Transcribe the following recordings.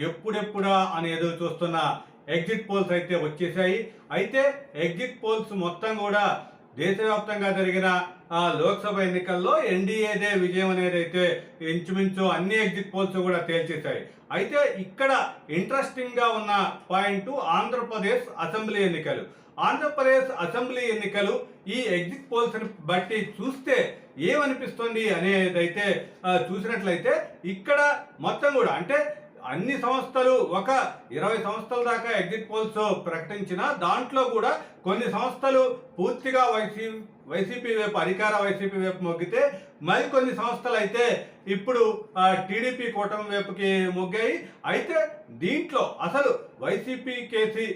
ఎప్పుడెప్పుడా అని ఎదురు చూస్తున్న ఎగ్జిట్ పోల్స్ అయితే వచ్చేసాయి అయితే ఎగ్జిట్ పోల్స్ మొత్తం కూడా దేశవ్యాప్తంగా జరిగిన ఆ, లోక్సభ ఎన్నికల్లో ఎన్డీఏదే విజయం అనేది అయితే ఇంచుమించు అన్ని ఎగ్జిట్ పోల్స్ కూడా తేల్చేశాయి. అయితే ఇక్కడ ఇంట్రెస్టింగ్గా ఉన్న పాయింట్ ఆంధ్రప్రదేశ్ అసెంబ్లీ ఎన్నికలు. ఆంధ్రప్రదేశ్ అసెంబ్లీ ఎన్నికలు ఈ ఎగ్జిట్ పోల్స్ని బట్టి చూస్తే ఏమనిపిస్తుంది అనేదైతే చూసినట్లయితే ఇక్కడ మొత్తం కూడా అంటే అన్ని సంస్థలు ఒక ఇరవై సంస్థల దాకా ఎగ్జిట్ పోల్స్ ప్రకటించిన దాంట్లో కూడా కొన్ని సంస్థలు పూర్తిగా వైసీ వైసీపీ వైపు అధికార వైసీపీ వైపు మొగ్గితే మరికొన్ని సంస్థలు అయితే ఇప్పుడు టీడీపీ కూటమి వైపుకి మొగ్గాయి. అయితే దీంట్లో అసలు వైసీపీ కేసి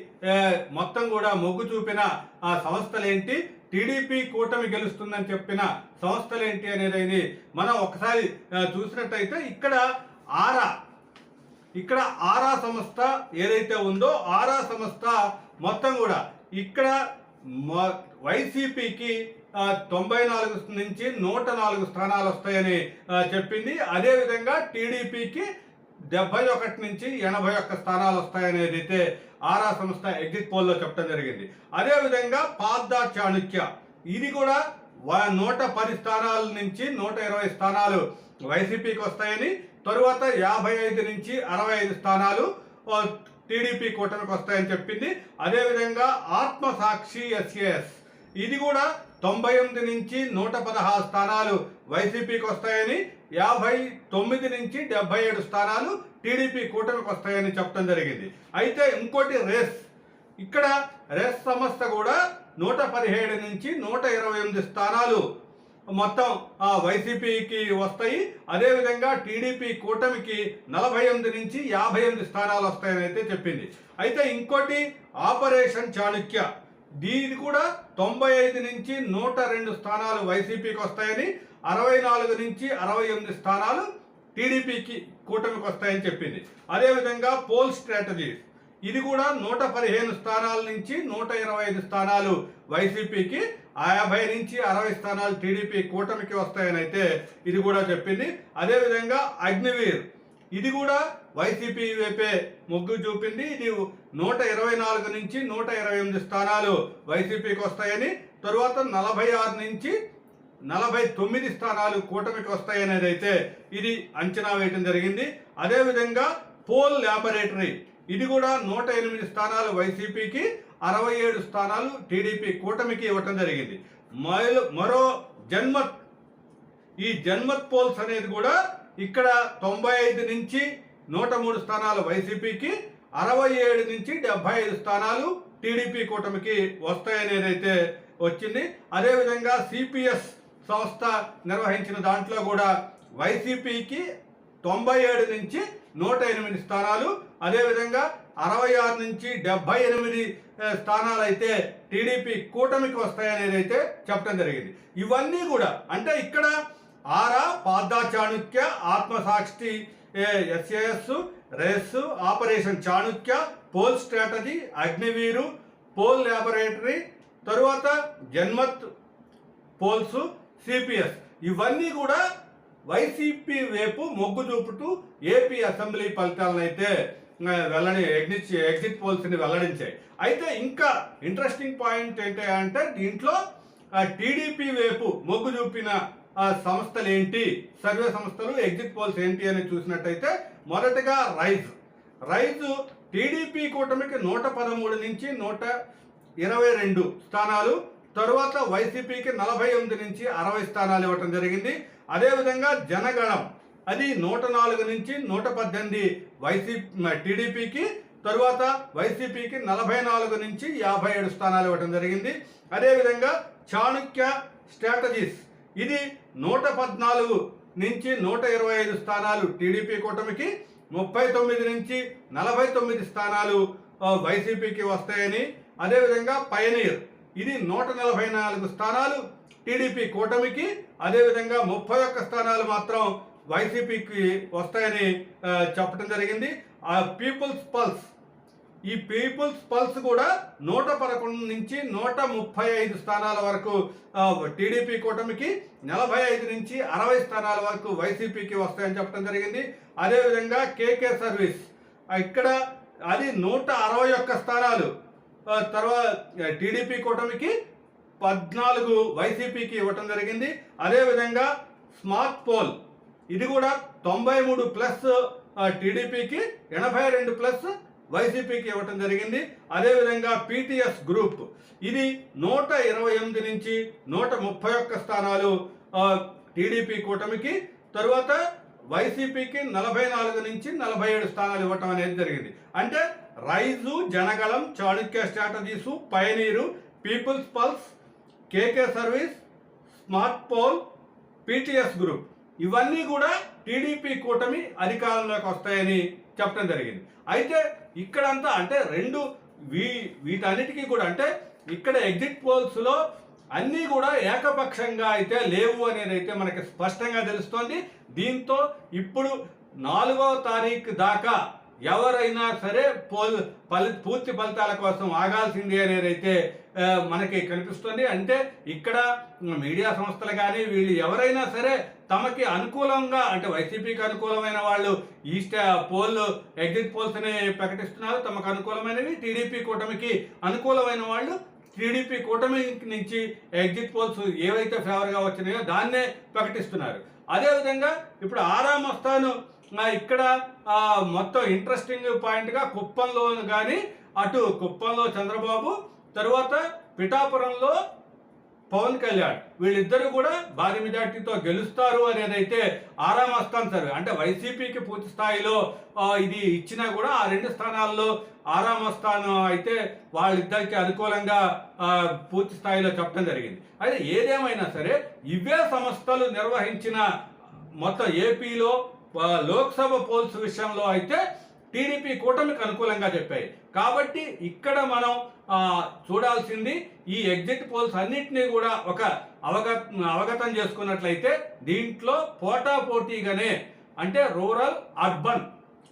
మొత్తం కూడా మొగ్గు చూపిన ఆ సంస్థలేంటి? టీడీపీ కూటమి గెలుస్తుందని చెప్పిన సంస్థలేంటి అనేది మనం ఒకసారి చూసినట్టయితే ఇక్కడ ఆరా ఇక్కడ ఆరా సంస్థ ఏదైతే ఉందో ఆరా సంస్థ మొత్తం కూడా ఇక్కడ వైసీపీకి తొంభై నాలుగు నుంచి నూట నాలుగు స్థానాలు వస్తాయని చెప్పింది. అదేవిధంగా టీడీపీకి డెబ్బై ఒకటి నుంచి ఎనభై ఒక్క స్థానాలు వస్తాయనేది అయితే ఆరా సంస్థ ఎగ్జిట్ పోల్లో చెప్పడం జరిగింది. అదేవిధంగా పాద్దా చాణుక్య ఇది కూడా వ- నూట పది స్థానాల నుంచి నూట ఇరవై స్థానాలు వైసీపీకి వస్తాయని తరువాత యాభై ఐదు నుంచి అరవై ఐదు స్థానాలు టీడీపీ కూటమికి వస్తాయని చెప్పింది. అదేవిధంగా ఆత్మసాక్షి ఎస్ఏఎస్. ఇది కూడా తొంభై ఎనిమిది నుంచి నూట పదహారు స్థానాలు వైసీపీకి వస్తాయని యాభై తొమ్మిది నుంచి డెబ్బై ఏడు స్థానాలు టీడీపీ కూటమికి వస్తాయని చెప్పడం జరిగింది. అయితే ఇంకోటి రేస్. ఇక్కడ రెస్ సంస్థ కూడా నూట పదిహేడు నుంచి నూట ఇరవై ఎనిమిది స్థానాలు మొత్తం ఆ, వైసీపీకి వస్తాయి. అదేవిధంగా టీడీపీ కూటమికి నలభై ఎనిమిది నుంచి యాభై ఎనిమిది స్థానాలు వస్తాయని అయితే చెప్పింది. అయితే ఇంకోటి ఆపరేషన్ చాణుక్య దీని కూడా తొంభై ఐదు నుంచి నూట రెండు స్థానాలు వైసీపీకి వస్తాయని అరవై నాలుగు నుంచి అరవై ఎనిమిది స్థానాలు టీడీపీకి కూటమికి వస్తాయని చెప్పింది. అదేవిధంగా పోల్ స్ట్రాటజీస్. ఇది కూడా నూట పదిహేను స్థానాల నుంచి నూట ఇరవై ఐదు స్థానాలు వైసీపీకి యాభై నుంచి అరవై స్థానాలు టీడీపీ కూటమికి వస్తాయని అయితే ఇది కూడా చెప్పింది. అదేవిధంగా అగ్నివీర్ ఇది కూడా వైసీపీ వైపే మొగ్గు చూపింది. ఇది నూట ఇరవై నాలుగు నుంచి నూట ఇరవై ఎనిమిది స్థానాలు వైసీపీకి వస్తాయని తరువాత నలభై ఆరు నుంచి నలభై తొమ్మిది స్థానాలు కూటమికి వస్తాయనేది అయితే ఇది అంచనా వేయటం జరిగింది. అదేవిధంగా పోల్ ల్యాబొరేటరీ ఇది కూడా నూట ఎనిమిది స్థానాలు వైసీపీకి అరవై ఏడు స్థానాలు టీడీపీ కూటమికి ఇవ్వటం జరిగింది. మరో మరో జన్మత్ ఈ జన్మత్ పోల్స్ అనేది కూడా ఇక్కడ తొంభై ఐదు నుంచి నూట మూడు స్థానాలు వైసీపీకి అరవై ఏడు నుంచి డెబ్బై ఐదు స్థానాలు టీడీపీ కూటమికి వస్తాయనేది అయితే వచ్చింది. అదేవిధంగా సిపిఎస్ సంస్థ నిర్వహించిన దాంట్లో కూడా వైసీపీకి తొంభై ఏడు నుంచి నూట ఎనిమిది స్థానాలు అదేవిధంగా అరవై ఆరు నుంచి డెబ్బై ఎనిమిది స్థానాలు అయితే టీడీపీ కూటమికి వస్తాయనేది అయితే చెప్పడం జరిగింది. ఇవన్నీ కూడా అంటే ఇక్కడ Aara పాద్దా Chanakya Atmasakshi SAS race operation Chanakya poll strategy Agniveer poll laboratory తరువాత జన్మత్ పోల్స్ సిపిఎస్. ఇవన్నీ కూడా వైసీపీ వైపు మొగ్గు చూపుతూ ఏపీ అసెంబ్లీ ఫలితాలను అయితే వెల్లడి ఎగ్జిట్ ఎగ్జిట్ పోల్స్ని వెల్లడించాయి. అయితే ఇంకా ఇంట్రెస్టింగ్ పాయింట్ ఏంటి అంటే దీంట్లో టీడీపీ వైపు మొగ్గు చూపిన సంస్థలు ఏంటి సర్వే సంస్థలు ఎగ్జిట్ పోల్స్ ఏంటి అని చూసినట్టయితే మొదటగా రైజ్. రైజ్ టీడీపీ కూటమికి నూట పదమూడు నుంచి నూట ఇరవై రెండు స్థానాలు తరువాత వైసీపీకి నలభై ఎనిమిది నుంచి అరవై స్థానాలు ఇవ్వటం జరిగింది. అదేవిధంగా జనగణం అది నూట నాలుగు నుంచి నూట పద్దెనిమిది వైసీపీ టీడీపీకి తరువాత వైసీపీకి నలభై నాలుగు నుంచి యాభై ఏడు స్థానాలు ఇవ్వడం జరిగింది. అదేవిధంగా చాణుక్య స్ట్రాటజీస్ ఇది నూట పద్నాలుగు నుంచి నూట ఇరవై ఐదు స్థానాలు టీడీపీ కూటమికి ముప్పై తొమ్మిది నుంచి నలభై తొమ్మిది స్థానాలు వైసీపీకి వస్తాయని. అదేవిధంగా పయనీర్ ఇది నూట నలభై నాలుగు స్థానాలు టీడీపీ కూటమికి అదేవిధంగా ముప్పై ఒక్క స్థానాలు మాత్రం వైసీపీకి వస్తాయని చెప్పడం జరిగింది. ఆ పీపుల్స్ పల్స్ ఈ పీపుల్స్ పల్స్ కూడా నూట పదకొండు నుంచి నూట ముప్పై ఐదు స్థానాల వరకు టీడీపీ కూటమికి నలభై ఐదు నుంచి అరవై స్థానాల వరకు వైసీపీకి వస్తాయని చెప్పడం జరిగింది. అదేవిధంగా కేకే సర్వీస్ ఇక్కడ అది నూట అరవై ఒక్క స్థానాలు. తర్వాత టీడీపీ కూటమికి పద్నాలుగు వైసీపీకి ఇవ్వటం జరిగింది. అదేవిధంగా స్మార్ట్ పోల్ ఇది కూడా తొంభై మూడు ప్లస్ టీడీపీకి ఎనభై రెండు ప్లస్ వైసీపీకి ఇవ్వటం జరిగింది. అదేవిధంగా పీటీఎస్ గ్రూప్ ఇది నూట ఇరవై ఎనిమిది నుంచి నూట ముప్పై ఒక్క స్థానాలు టీడీపీ కూటమికి. తరువాత వైసీపీకి నలభై నాలుగు నుంచి నలభై ఏడు స్థానాలు ఇవ్వటం అనేది జరిగింది. అంటే rise Janagalam Chanakya strategies pioneer people's pulse KK service smart poll PTS group. ఇవన్నీ కూడా టీడీపీ కూటమి అధికారంలోకి వస్తాయని చెప్పడం జరిగింది. అయితే ఇక్కడంతా అంటే రెండు వీ వీటన్నిటికీ కూడా అంటే ఇక్కడ ఎగ్జిట్ పోల్స్లో అన్నీ కూడా ఏకపక్షంగా అయితే లేవు అనేది అయితే మనకి స్పష్టంగా తెలుస్తోంది. దీంతో ఇప్పుడు నాలుగో తారీఖు దాకా ఎవరైనా సరే పోల్ ఫలి పూర్తి ఫలితాల కోసం ఆగాల్సింది అనేది అయితే మనకి కనిపిస్తుంది. అంటే ఇక్కడ మీడియా సంస్థలు కానీ వీళ్ళు ఎవరైనా సరే తమకి అనుకూలంగా అంటే వైసీపీకి అనుకూలమైన వాళ్ళు ఈ స్టా పోల్ ఎగ్జిట్ పోల్స్ని ప్రకటిస్తున్నారు. తమకు అనుకూలమైనవి. టీడీపీ కూటమికి అనుకూలమైన వాళ్ళు టీడీపీ కూటమి నుంచి ఎగ్జిట్ పోల్స్ ఏవైతే ఫేవర్గా వచ్చినాయో దాన్నే ప్రకటిస్తున్నారు. అదేవిధంగా ఇప్పుడు ఆరాం వస్తాను ఇక్కడ మొత్తం ఇంట్రెస్టింగ్ పాయింట్గా కుప్పంలో కానీ అటు కుప్పంలో చంద్రబాబు తరువాత పిఠాపురంలో పవన్ కళ్యాణ్. వీళ్ళిద్దరూ కూడా భారీ మెజార్టీతో గెలుస్తారు అనేదైతే అయితే ఆరామ సార్. అంటే వైసీపీకి పూర్తి స్థాయిలో ఇది ఇచ్చినా కూడా ఆ రెండు స్థానాల్లో ఆరామ స్థానం అయితే వాళ్ళిద్దరికి అనుకూలంగా పూర్తి స్థాయిలో చెప్పడం జరిగింది. అయితే ఏదేమైనా సరే ఇవే సంస్థలు నిర్వహించిన మొత్తం ఏపీలో లోక్సభ పోల్స్ విషయంలో అయితే టీడీపీ కూటమికి అనుకూలంగా చెప్పాయి. కాబట్టి ఇక్కడ మనం చూడాల్సింది ఈ ఎగ్జిట్ పోల్స్ అన్నింటినీ కూడా ఒక అవగత అవగతం చేసుకున్నట్లయితే దీంట్లో పోటా పోటీగానే అంటే రూరల్ అర్బన్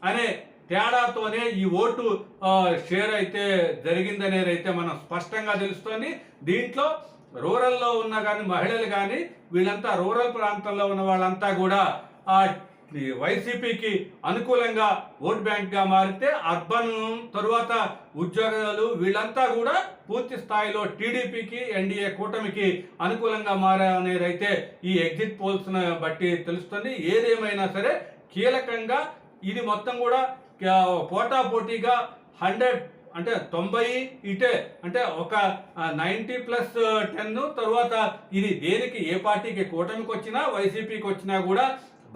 అనే తేడాతోనే ఈ ఓటు షేర్ అయితే జరిగిందనేది అయితే మనం స్పష్టంగా తెలుస్తోంది. దీంట్లో రూరల్లో ఉన్న కానీ మహిళలు కానీ వీళ్ళంతా రూరల్ ప్రాంతంలో ఉన్న వాళ్ళంతా కూడా వైసీపీకి అనుకూలంగా ఓట్ బ్యాంక్గా మారితే అర్బన్ తరువాత ఉద్యోగాలు వీళ్ళంతా కూడా పూర్తి స్థాయిలో టీడీపీకి ఎన్డీఏ కూటమికి అనుకూలంగా మారనేది అయితే ఈ ఎగ్జిట్ పోల్స్ను బట్టి తెలుస్తుంది. ఏదేమైనా సరే కీలకంగా ఇది మొత్తం కూడా పోటా పోటీగా హండ్రెడ్ అంటే తొంభై ఇటే అంటే ఒక నైంటీ ప్లస్ టెన్ తర్వాత ఇది దేనికి ఏ పార్టీకి కూటమికి వచ్చినా వైసీపీకి వచ్చినా కూడా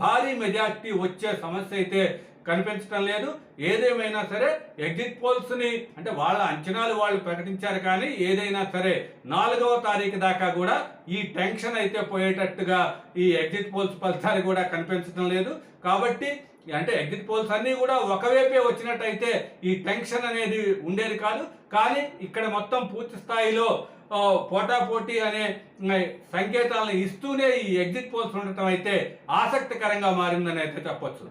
భారీ మెజార్టీ వచ్చే సమస్య అయితే కనిపించడం లేదు. ఏదేమైనా సరే ఎగ్జిట్ పోల్స్ని అంటే వాళ్ళ అంచనాలు వాళ్ళు ప్రకటించారు కానీ ఏదైనా సరే నాలుగవ తారీఖు దాకా కూడా ఈ టెన్షన్ అయితే పోయేటట్టుగా ఈ ఎగ్జిట్ పోల్స్ ఫలితాలు కూడా కనిపించడం లేదు. కాబట్టి అంటే ఎగ్జిట్ పోల్స్ అన్నీ కూడా ఒకవైపే వచ్చినట్టయితే ఈ టెన్షన్ అనేది ఉండేది కాదు. కానీ ఇక్కడ మొత్తం పూర్తి స్థాయిలో పోటాపోటీ అనే సంకేతాలను ఇస్తూనే ఈ ఎగ్జిట్ పోల్స్ ఉండటం అయితే ఆసక్తికరంగా మారిందని అయితే చెప్పొచ్చు.